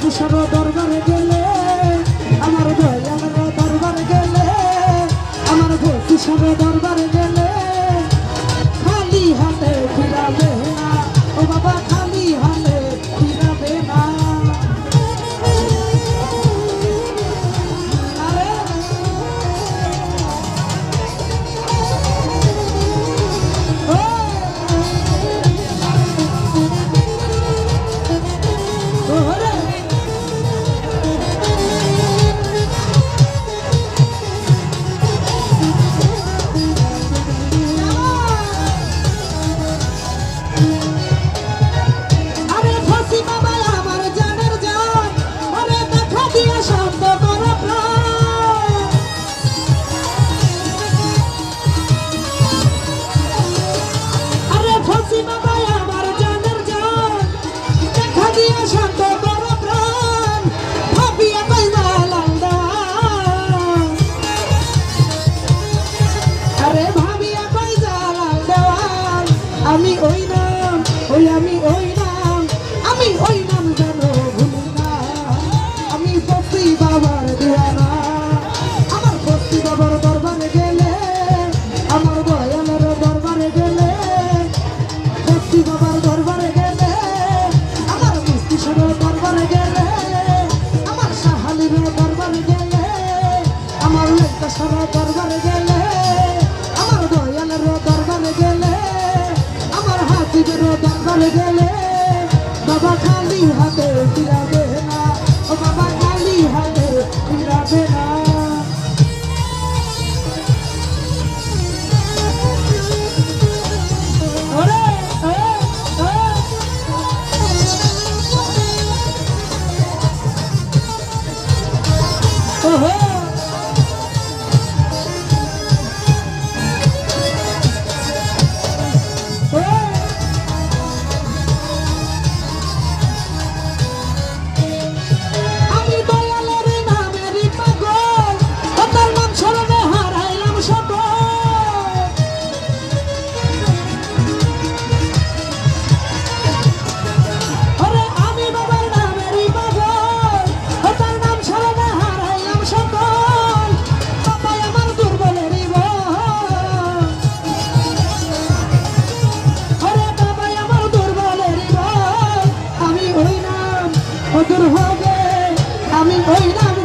কিশোর দরবারে গেলে কাল গেলে বাবা খালি হাতে ফিরাবে না। ও বাবা খালি হাতে ফিরাবে না। Oh, 可以，